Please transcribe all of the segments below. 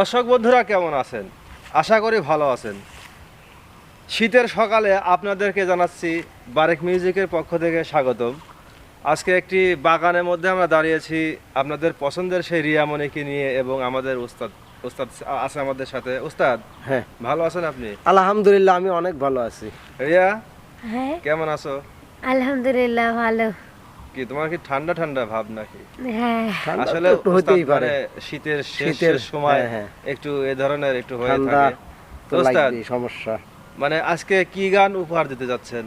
দর্শক বন্ধুরা কেমন আছেন? আশা করি ভালো আছেন। শীতের সকালে আপনাদেরকে জানাচ্ছি বারেক মিউজিকের পক্ষ থেকে স্বাগতম। আজকে একটি বাগানের মধ্যে আমরা দাঁড়িয়েছি আপনাদের পছন্দের সেই রিয়ামণিকে নিয়ে এবং আমাদের উস্তাদ উস্তাদ আছে আমাদের সাথে। উস্তাদ হ্যাঁ। ভালো আছেন আপনি? আলহামদুলিল্লাহ আমি অনেক ভালো আছি। রিয়া হ্যাঁ। কেমন আছো? আলহামদুলিল্লাহ ভালো। কি তোমার কি ঠান্ডা ঠান্ডা ভাব নাকি? হ্যাঁ। আসলে হতেই পারে। মানে শীতের শীতের, সময় হ্যাঁ, হ্যাঁ। একটু এ ধরনের একটু হয়ে থাকে। সমস্যা। মানে আজকে কি গান উপহার দিতে যাচ্ছেন?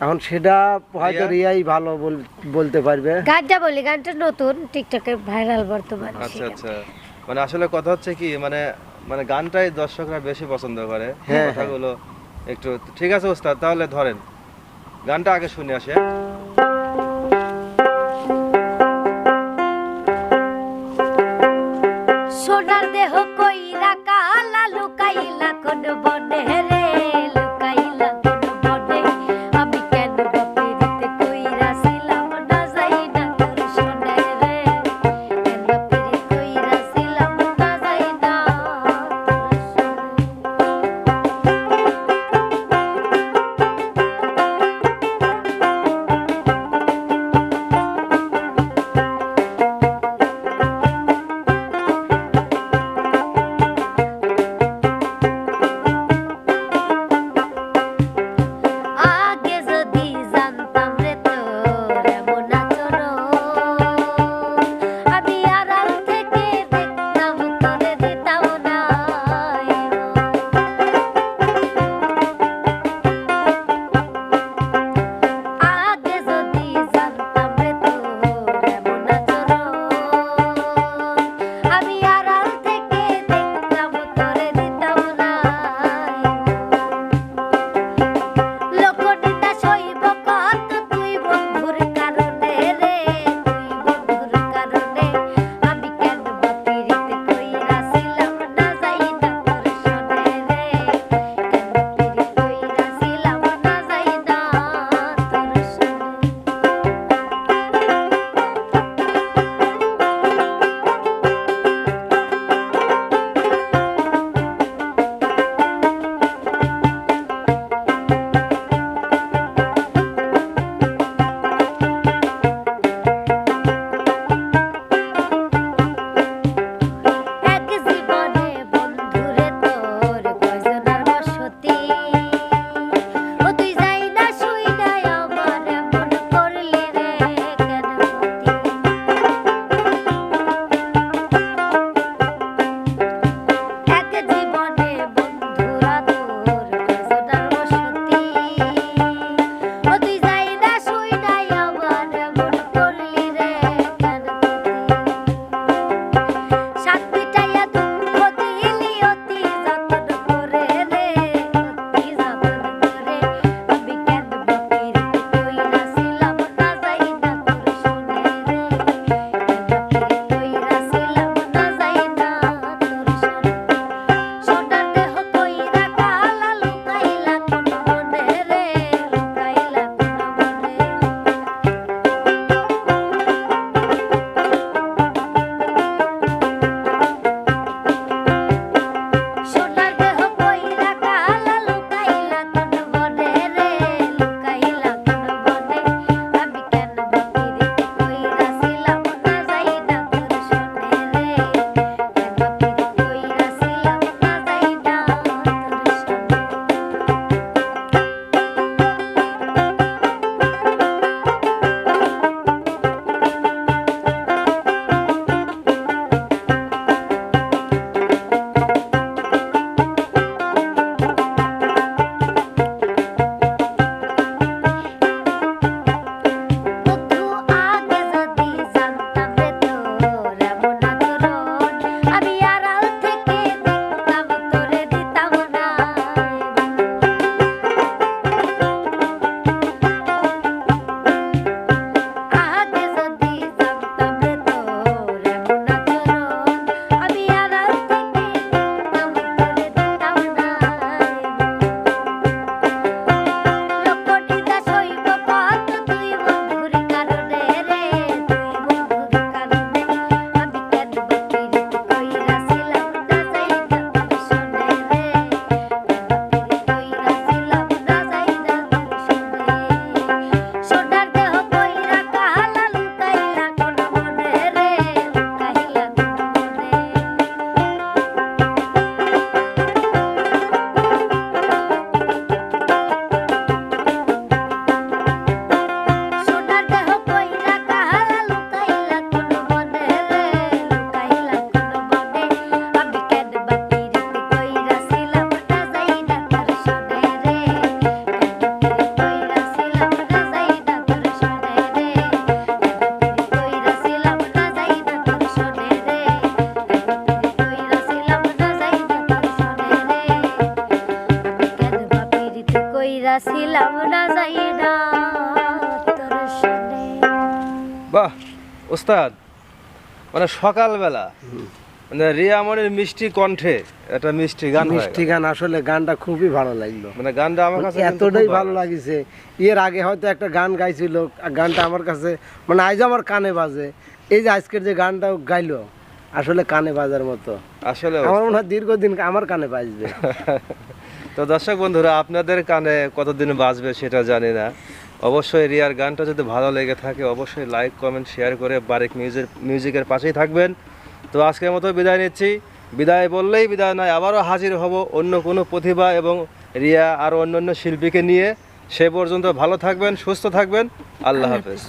এখন সেটা হয়তো রিয়াই ভালো বলতে পারবে। গানটা বলি গানটা নতুন টিকটকে ভাইরাল বর্তমানে আচ্ছা আচ্ছা। মানে আসলে কথা হচ্ছে কি মানে মানে গানটাই দর্শকরা বেশি পছন্দ করে। হ্যাঁ, কথাগুলো একটু ঠিক আছে ওস্তাদ তাহলে ধরেন। গানটা আগে শুনে আসে কইরা কালা লুকাইলা কোন había বাহ ওস্তাদ মানে সকালবেলা মানে মিষ্টি কণ্ঠে একটা মিষ্টি গান মিষ্টি গান আসলে গানটা খুবই ভালো লাগল। মানে গানটা আমার কাছে মানে এতটাই ভালো লাগিছে। এর আগে হয়তো একটা গান গাইছিল গানটা আমার কাছে মানে আজ আমার কানে বাজে। এই যে আজকের যে গানটা গাইলো আসলে কানে বাজার মতো। আসলে আমার মনে হয় দীর্ঘদিন আমার কানে বাজবে। তো দর্শক বন্ধুরা, আপনাদের কানে কতদিন বাজবে সেটা জানি না। অবশ্যই রিয়ার গানটা যদি ভালো লেগে থাকে, অবশ্যই লাইক, কমেন্ট, শেয়ার করে বারেক মিউজিক মিউজিকের পাশেই থাকবেন। তো আজকের মতো বিদায় নিচ্ছি। বিদায় বললেই বিদায় নয়, আবারও হাজির হব অন্য কোনো প্রতিভা এবং রিয়া আর অন্য অন্য শিল্পীকে নিয়ে। সে পর্যন্ত ভালো থাকবেন, সুস্থ থাকবেন। আল্লাহ হাফেজ।